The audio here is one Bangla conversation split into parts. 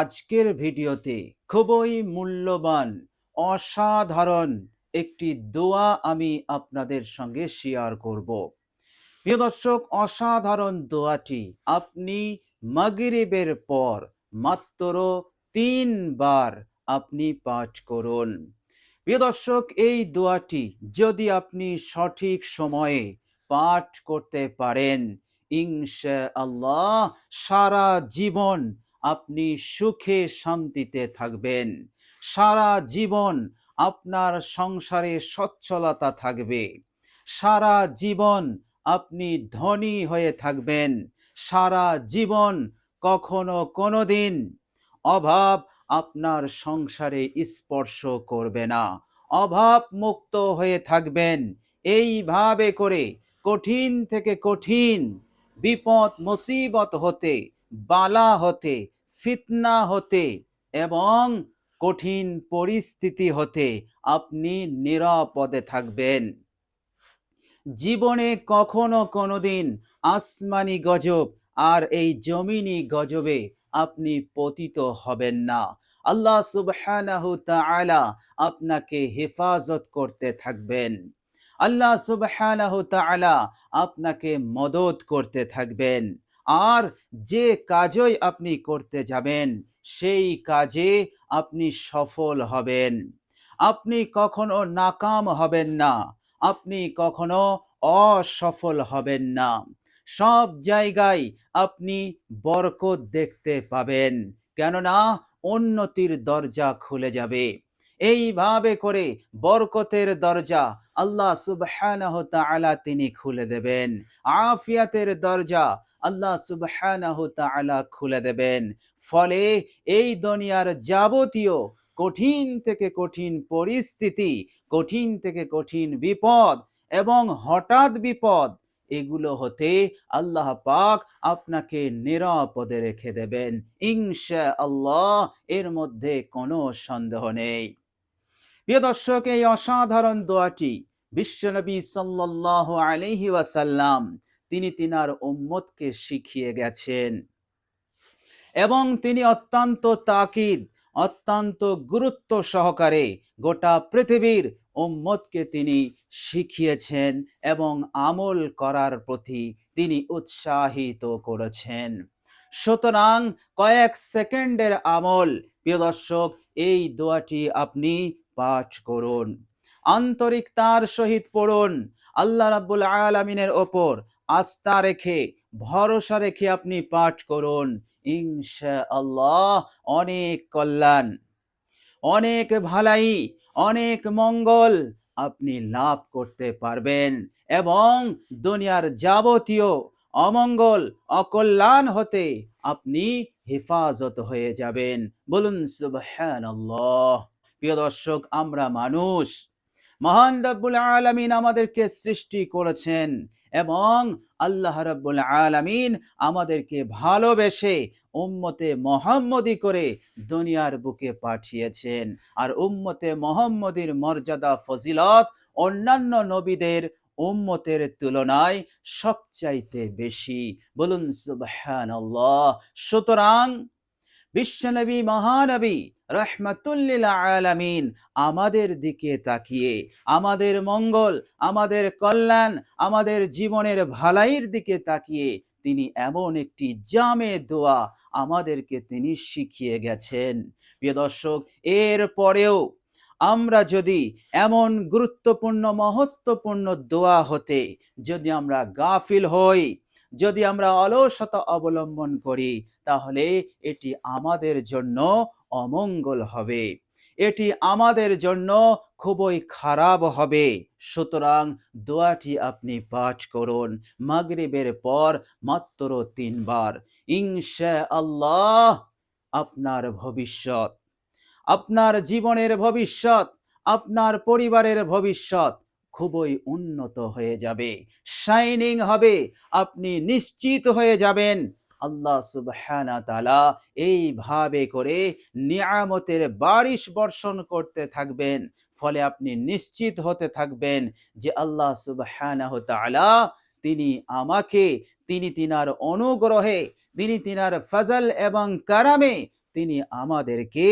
আজকের ভিডিওতে খুবই মূল্যবান, অসাধারণ একটি দোয়া আমি আপনাদের সঙ্গে শেয়ার করব। প্রিয় দর্শক, অসাধারণ দোয়াটি আপনি মাগরিবের পর মাত্র তিনবার আপনি পাঠ করুন। প্রিয় দর্শক, এই দোয়াটি যদি আপনি সঠিক সময়ে পাঠ করতে পারেন ইনশা আল্লাহ সারা জীবন আপনি সুখে শান্তিতে থাকবেন। সারা জীবন আপনার সংসারে সচ্ছলতা থাকবে। সারা জীবন আপনি ধনী হয়ে থাকবেন। সারা জীবন কখনো কোনোদিন অভাব আপনার সংসারে স্পর্শ করবে না। অভাব মুক্ত হয়ে থাকবেন। এইভাবে করে কঠিন থেকে কঠিন বিপদ মুসিবত হতে, বালা হতে ফিতনা হতে এবং কঠিন পরিস্থিতি হতে আপনি নিরাপদে থাকবেন। জীবনে কখনো কোনোদিন আসমানি গজব আর এই জমিনি গজবে আপনি পতিত হবেন না। আল্লাহ সুবহানাহু তাআলা আপনাকে হেফাজত করতে থাকবেন। আল্লাহ সুবহানাহু তাআলা আপনাকে মদত করতে থাকবেন। আর যে কাজই আপনি করতে যাবেন, সেই কাজে আপনি সফল হবেন। আপনি কখনো নাকাম হবেন না, আপনি কখনো অসফল হবেন না। সব জায়গায় আপনি বরকত দেখতে পাবেন, কেননা উন্নতির দরজা খুলে যাবে। এইভাবে করে বরকতের দরজা আল্লাহ সুবহানাহু তাআলা তিনি খুলে দেবেন। আফিয়াতের দরজা আল্লাহ সুবহানাহু তাআলা খুলে দেবেন। ফলে এই দুনিয়ার যাবতীয় কঠিন থেকে কঠিন পরিস্থিতি, কঠিন থেকে কঠিন বিপদ এবং হঠাৎ বিপদ, এগুলো হতে আল্লাহ পাক আপনাকে নিরাপদে রেখে দেবেন। ইনশা আল্লাহ এর মধ্যে কোনো সন্দেহ নেই। প্রিয় দর্শক, এই অসাধারণ দোয়াটি বিশ্বনবী সাল্লাল্লাহু আলাইহি ওয়াসাল্লাম তিনি তিনার উম্মতকে শিখিয়ে গেছেন। এবং তিনি অত্যন্ত তাকিদ, অত্যন্ত গুরুত্ব সহকারে গোটা পৃথিবীর উম্মতকে তিনি শিখিয়েছেন এবং আমল করার প্রতি তিনি উৎসাহিত করেছেন। সুতরাং কয়েক সেকেন্ডের আমল, প্রিয় দর্শক, এই দোয়াটি আপনি পাঠ করুন। আন্তরিকতার সহিত পড়ুন। আল্লাহ রাব্বুল আলামিনের ওপর আস্থা রেখে, ভরসা রেখে আপনি পাঠ করুন। ইনশা আল্লাহ অনেক কল্যাণ, অনেক ভালাই, অনেক মঙ্গল আপনি লাভ করতে পারবেন এবং দুনিয়ার যাবতীয় অমঙ্গল, অকল্যাণ হতে আপনি হেফাজত হয়ে যাবেন। বলুন, সুবহানাল্লাহ। প্রিয় দর্শক, আমরা মানুষ। মহান রব্বুল আলামিন আমাদেরকে সৃষ্টি করেছেন। এবং আল্লাহ রব্বুল আলামিন আমাদেরকে ভালোবেসে উম্মতে মোহাম্মদি করে দুনিয়ার বুকে পাঠিয়েছেন। আর উম্মতে মোহাম্মদির মর্যাদা, ফজিলত অন্যান্য নবীদের উম্মতের তুলনায় সবচাইতে বেশি। বলুন সুবহানাল্লাহ। সুতরাং বিশ্বনবী মহানবী রহমাতুল্লিল আলামিন আমাদের দিকে তাকিয়ে, আমাদের মঙ্গল, আমাদের কল্যাণ, আমাদের জীবনের ভালাইয়ের দিকে তাকিয়ে তিনি এমন একটি জামে দোয়া আমাদেরকে তিনি শিখিয়ে গেছেন। প্রিয় দর্শক, এর পরেও আমরা যদি এমন গুরুত্বপূর্ণ, মহত্বপূর্ণ দোয়া হতে যদি আমরা গাফিল হই যদি আমরা অলসতা অবলম্বন করি, তাহলে এটি আমাদের জন্য অমঙ্গল হবে। এটি আমাদের জন্য খুবই খারাপ হবে। সুতরাং দোয়াটি আপনি পাঠ করুন। মাগরিবের পর মাত্র তিনবার। ইনশা আল্লাহ আপনার ভবিষ্যৎ, আপনার জীবনের ভবিষ্যৎ, আপনার পরিবারের ভবিষ্যৎ খুবই উন্নত হয়ে যাবে। শাইনিং হবে। আপনি নিশ্চিত হয়ে যাবেন। আল্লাহ সুবহানা তালা এইভাবে করে নিয়ামতের বারিশ বর্ষণ করতে থাকবেন। ফলে আপনি নিশ্চিত হতে থাকবেন যে আল্লাহ সুবহানাহ তাআলা তিনি আমাকে, তিনি তিনার অনুগ্রহে, তিনি তিনার ফজল এবং কারামে তিনি আমাদেরকে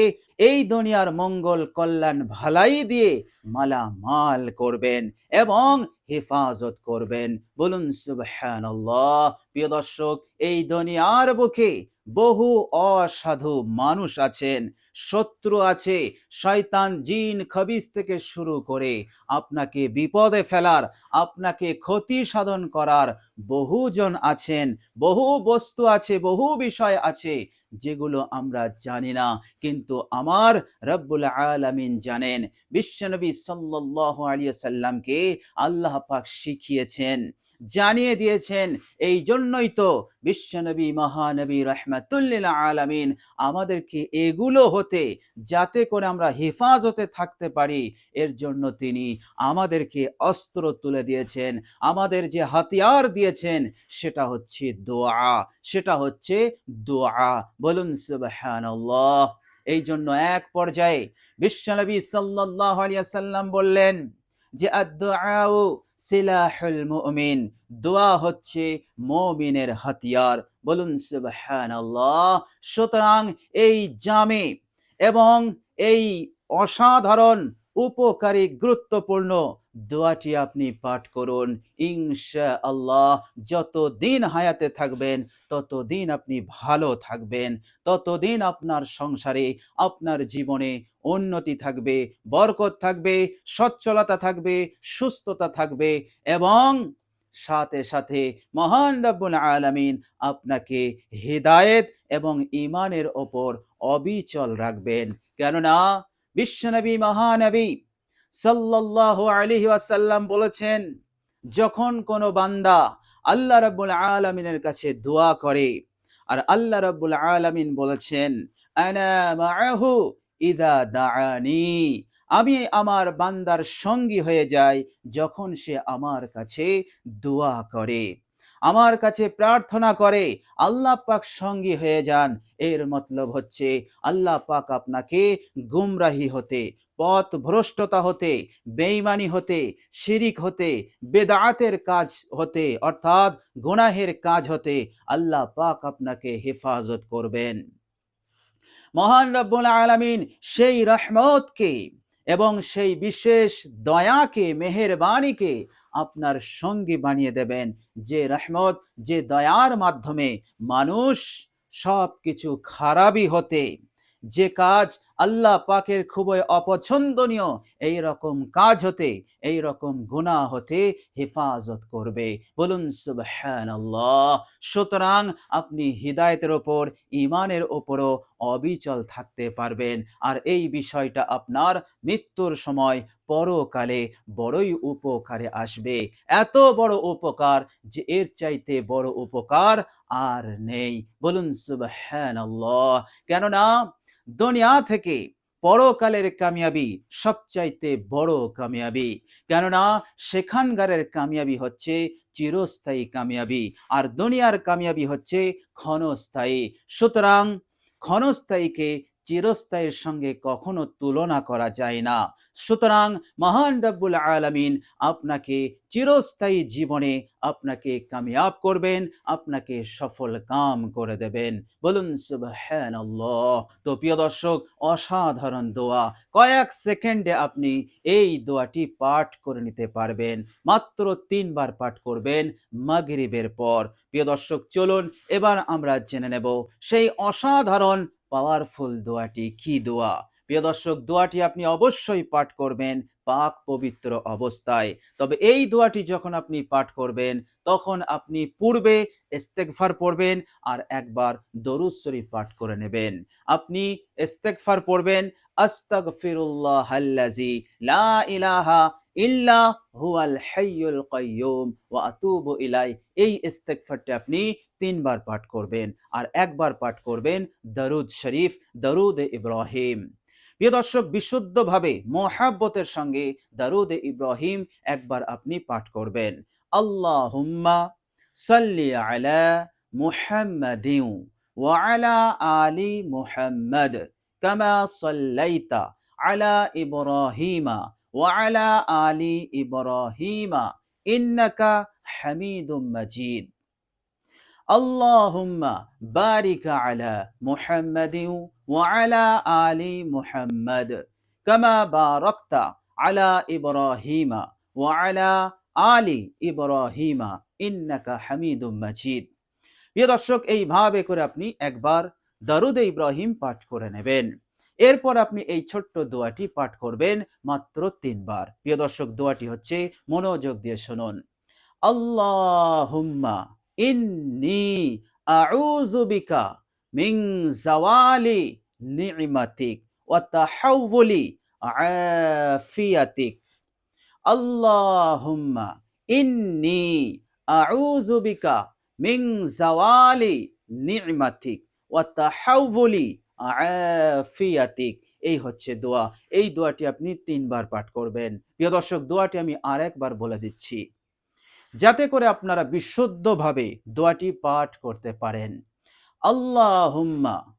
এই দুনিয়ার মঙ্গল কল্যাণ ভালাই দিয়ে মালামাল করবেন এবং হেফাজত করবেন। বলুন, সুবহানাল্লাহ। প্রিয় দর্শক, এই দুনিয়ার বুকে বহু অসাধু মানুষ আছেন। শত্রু আছে। শয়তান জিন খবিস থেকে শুরু করে আপনাকে বিপদে ফেলার, আপনাকে ক্ষতি সাধন করার বহুজন আছেন, বহু বস্তু আছে, বহু বিষয় আছে, যেগুলো আমরা জানি না। কিন্তু আমার রব্বুল আলামিন জানেন বিশ্বনবী সাল্লাল্লাহু আলাইহি সাল্লামকে আল্লাহ পাক শিখিয়েছেন। জানিয়ে দিয়েছেন, এই জন্যই তো বিশ্বনবী মহানবী রহমাতুল্লিল আলামিন আমাদেরকে এগুলো হতে, যাতে করে আমরা হেফাজতে থাকতে পারি, এর জন্য তিনি আমাদেরকে অস্ত্র তুলে দিয়েছেন, আমাদের যে হাতিয়ার দিয়েছেন, সেটা হচ্ছে দোয়া, সেটা হচ্ছে দোয়া। বলুন সুবহানাল্লাহ। এই জন্য এক পর্যায়ে বিশ্বনবী সাল্লাল্লাহু আলাইহি সাল্লাম বললেন যে আদ-দুআউ সিলাহুল মুমিন, দোয়া হচ্ছে মমিনের হাতিয়ার। বলুন সুবহানাল্লাহ। সুতরাং এই জামে এবং এই অসাধারণ, উপকারী, গুরুত্বপূর্ণ দোয়াটি আপনি পাঠ করুন। ইনশা আল্লাহ যত দিন হায়াতে থাকবেন, ততদিন আপনি ভালো থাকবেন। ততদিন আপনার সংসারে, আপনার জীবনে উন্নতি থাকবে, বরকত থাকবে, সচ্ছলতা থাকবে, সুস্থতা থাকবে এবং সাথে সাথে মহান রব্বুল আলামিন আপনাকে হেদায়েত এবং ইমানের ওপর অবিচল রাখবেন। কেননা, বিশ্বনবী মহানবী সাল্লাল্লাহু আলাইহি ওয়াসাল্লাম বলেছেন, যখন কোনো বান্দা আল্লাহ রাব্বুল আলামিনের কাছে দোয়া করে, আর আল্লাহ রাব্বুল আলামিন বলেছেন ইদা দাআনি আমি আমার বান্দার সঙ্গী হয়ে যাই যখন সে আমার কাছে দোয়া করে, আমার কাছে প্রার্থনা করে, আল্লাহ পাক সঙ্গী হয়ে যান। এর মতলব হচ্ছে, আল্লাহ পাক আপনাকে গুমরাহি হতে পথ ভ্রষ্টতা হতে, বেঈমানি হতে, শিরিক হতে, বেদাতের কাজ হতে, অর্থাৎ গুনাহের কাজ হতে আল্লাহ পাক আপনাকে হেফাজত করবেন। মহান রব্বুল আলামিন সেই রহমতকে এবং সেই বিশেষ দয়াকে, মেহেরবানিকে আপনার সঙ্গী বানিয়ে দেবেন। যে রহমত, যে দয়ার মাধ্যমে মানুষ সব কিছু খারাপই হতে, যে কাজ আল্লাহ পাকের খুবই অপছন্দনীয় এই রকম কাজ হতে এই রকম গুনাহ হতে হেফাজত করবে। বলুন সুতরাং আপনি হিদায়তের ওপর ইমানের ওপরও অবিচল থাকতে পারবেন। আর এই বিষয়টা আপনার মৃত্যুর সময় পরকালে বড়ই উপকারে আসবে। এত বড় উপকার যে এর চাইতে বড় উপকার আর নেই। বলুন, সুবহানাল্লাহ। কেননা দুনিয়া থেকে পরকালের কামিয়াবি সবচাইতে বড় কামিয়াবি। কেননা সেখানকারের কামিয়াবি হচ্ছে চিরস্থায়ী কামিয়াবি আর দুনিয়ার কামিয়াবি হচ্ছে ক্ষণস্থায়ী। সুতরাং ক্ষণস্থায়ীকে চিরস্থায়ীর সঙ্গে কখনো তুলনা করা যায় না। সুতরাং মহান রব্বুল আলামিন আপনাকে চিরস্থায়ী জীবনে আপনাকে কামিয়াব করবেন, আপনাকে সফল কাম করে দেবেন। বলুন তো প্রিয় দর্শক, অসাধারণ দোয়া। কয়েক সেকেন্ডে আপনি এই দোয়াটি পাঠ করে নিতে পারবেন। মাত্র তিনবার পাঠ করবেন মাগরিবের পর। প্রিয় দর্শক, চলুন এবার আমরা জেনে নেব সেই অসাধারণ পাওয়ারফুল দোয়াটি কি দোয়া? প্রিয় দর্শক, দোয়াটি আপনি অবশ্যই পাঠ করবেন পাক পবিত্র অবস্থায়। তবে এই দোয়াটি যখন আপনি পাঠ করবেন, তখন আপনি পূর্বে ইস্তেগফার পড়বেন আর একবার দরুদ শরীফ পাঠ করে নেবেন। আপনি ইস্তেগফার পড়বেন, আস্তাগফিরুল্লাহ আল্লাজি লা ইলাহা ইল্লা হুয়াল হাইয়ুল কাইয়ুম ওয়া আতুবু ইলাই এই ইস্তেগফারটি আপনি তিনবার পাঠ করবেন আর একবার পাঠ করবেন দরুদ শরীফ, দরুদ ইব্রাহিম। প্রিয় দর্শক, বিশুদ্ধভাবে মোহাব্বতের সঙ্গে দরুদ ইব্রাহিম একবার আপনি পাঠ করবেন। আল্লাহুম্মা সাল্লি আলা মুহাম্মাদিন ওয়া আলা আলি মুহাম্মাদ কামা সাল্লাইতা আলা ইব্রাহিমা ওয়া আলা ইব্রাহিমা, ইন্নাকা হামিদুম মাজিদ। আলা মুহাম্মাদিন ওয়া আলা আলি মুহাম্মাদ, কামা বারাকতা আলা ইব্রাহিমা ওয়া আলা আলি ইব্রাহিমা, ইন্নাকা হামিদুম মাজিদ। প্রিয় দর্শক, এইভাবে করে আপনি একবার দারুদ ইব্রাহিম পাঠ করে নেবেন। এরপর আপনি এই ছোট্ট দোয়াটি পাঠ করবেন মাত্র তিনবার। প্রিয় দর্শক, দোয়াটি হচ্ছে মনোযোগ দিয়ে শুনুন। আল্লাহুম্মা ইন্নি আউযু বিকা মিন জাওয়ালি নি'মাতিক ওয়া তাহাউলি আফিয়াতিক। আল্লাহুম্মা ইন্নি আউযু বিকা মিন জাওয়ালি নি'মাতিক ওয়া তাহাউলি আফিয়াতিক এই হচ্ছে দোয়া। এই দোয়াটি আপনি তিনবার পাঠ করবেন। প্রিয় দর্শক, দোয়াটি আমি আরেকবার বলে দিচ্ছি। যাতে করে আপনারা বিশুদ্ধভাবে দোয়াটি পাঠ করতে পারেন। আল্লাহুম্মা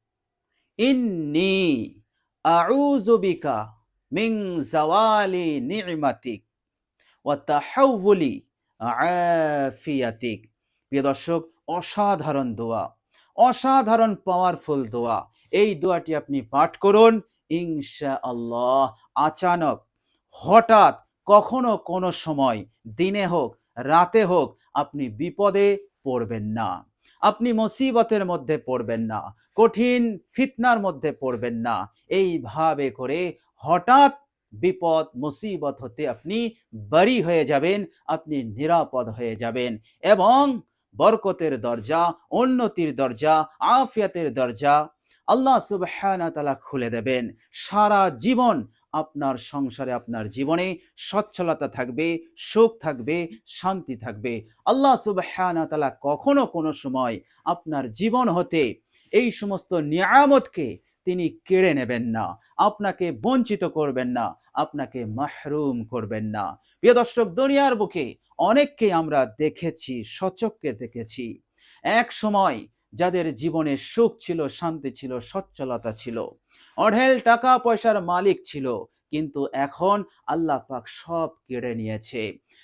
ইন্নি আউযু বিকা মিন জাওয়ালি নি'মাতিক ওয়া তাহাউলি আফিয়াতিক প্রিয় দর্শক, অসাধারণ দোয়া। অসাধারণ, পাওয়ারফুল দোয়া। এই দোয়াটি আপনি পাঠ করুন। ইনশা আল্লাহ আচানক, হঠাৎ, কখনো কোনো সময়, দিনে হোক, রাতে হোক, আপনি বিপদে পড়বেন না। আপনি মুসিবতের মধ্যে পড়বেন না। কঠিন ফিতনার মধ্যে পড়বেন না। এইভাবে করে হঠাৎ বিপদ, মুসিবত হতে আপনি বাড়ি হয়ে যাবেন, আপনি নিরাপদ হয়ে যাবেন এবং বরকতের দরজা, উন্নতির দরজা, আফিয়াতের দরজা আল্লাহ সুবহানা তালা খুলে দেবেন। সারা জীবন আপনার সংসারে, আপনার জীবনে সচ্ছলতা থাকবে, সুখ থাকবে, শান্তি থাকবে। আল্লাহ সুবহানা তালা কখনো কোনো সময় আপনার জীবন হতে এই সমস্ত নিয়ামতকে তিনি কেড়ে নেবেন না, আপনাকে বঞ্চিত করবেন না, আপনাকে মাহরুম করবেন না। প্রিয় দর্শক, দুনিয়ার বুকে অনেককে আমরা দেখেছি, সচককে দেখেছি। এক সময় যাদের জীবনে সুখ ছিল, শান্তি ছিল, সচ্ছলতা ছিল। অঢেল টাকা পয়সার মালিক ছিল, কিন্তু এখন আল্লাহ পাক সব কেড়ে নিয়েছে।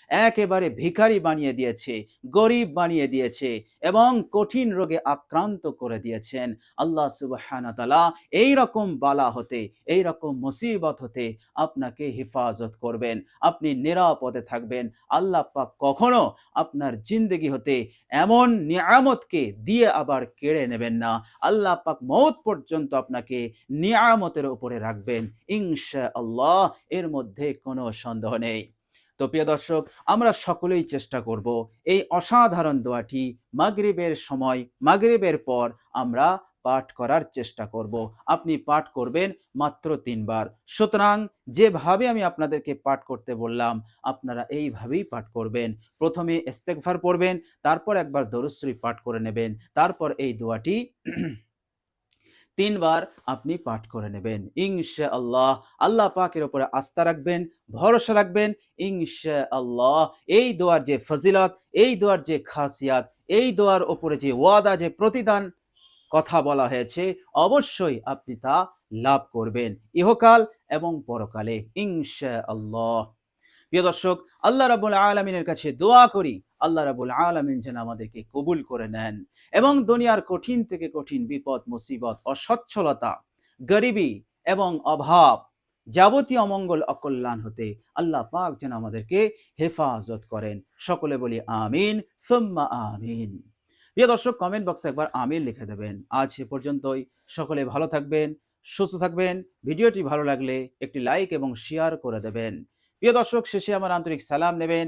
একেবারে ভিখারি বানিয়ে দিয়েছে, গরিব বানিয়ে দিয়েছে এবং কঠিন রোগে আক্রান্ত করে দিয়েছেন। আল্লাহ সুবহানা তালা এই রকম বালা হতে এই রকম মুসিবত হতে আপনাকে হেফাজত করবেন। আপনি নিরাপদে থাকবেন। আল্লাহ পাক কখনো আপনার জিন্দগি হতে এমন নিয়ামতকে দিয়ে আবার কেড়ে নেবেন না। আল্লাহ পাক মৌত পর্যন্ত আপনাকে নিয়ামতের উপরে রাখবেন। ইনশা আল্লাহ এর মধ্যে কোনো সন্দেহ নেই। তো প্রিয় দর্শক, আমরা সকলেই চেষ্টা করব এই অসাধারণ দোয়াটি মাগরিবের সময়, মাগরিবের পর আমরা পাঠ করার চেষ্টা করব। আপনি পাঠ করবেন মাত্র তিনবার। সুতরাং যেভাবে আমি আপনাদেরকে পাঠ করতে বললাম, আপনারা এইভাবেই পাঠ করবেন। প্রথমে ইস্তেগফার পড়বেন, তারপর একবার দরুশ্রী পাঠ করে নেবেন, তারপর এই দোয়াটি তিনবার আপনি পাঠ করে নেবেন। ইনশা আল্লাহ আল্লাহ পাকের উপরে আস্থা রাখবেন, ভরসা রাখবেন। ইনশা আল্লাহ এই দোয়ার যে ফজিলত, এই দোয়ার যে খাসিয়াত, এই দোয়ার ওপরে যে ওয়াদা, যে প্রতিদান কথা বলা হয়েছে, অবশ্যই আপনি তা লাভ করবেন। ইহকাল এবং পরকালে। ইনশা আল্লাহ প্রিয় দর্শক, আল্লাহ রাবুল আলমিনের কাছে দোয়া করি। আল্লাহ রাবুল আলমিন যেন আমাদেরকে কবুল করে নেন এবং দুনিয়ার কঠিন থেকে কঠিন বিপদ, মুসিবত, অসচ্ছলতা, গরিবী এবং অভাব যাবতীয় অমঙ্গল অকল্যাণ হতে আল্লাহ পাক যেন আমাদেরকে হেফাজত করেন। সকলে বলি আমিন, সুম্মা আমিন। প্রিয় দর্শক কমেন্ট বক্সে একবার আমিন লিখে দেবেন। আজ সে পর্যন্তই। সকলে ভালো থাকবেন, সুস্থ থাকবেন। ভিডিওটি ভালো লাগলে একটি লাইক এবং শেয়ার করে দেবেন। প্রিয় দর্শক, শেষে আমার আন্তরিক সালাম নেবেন।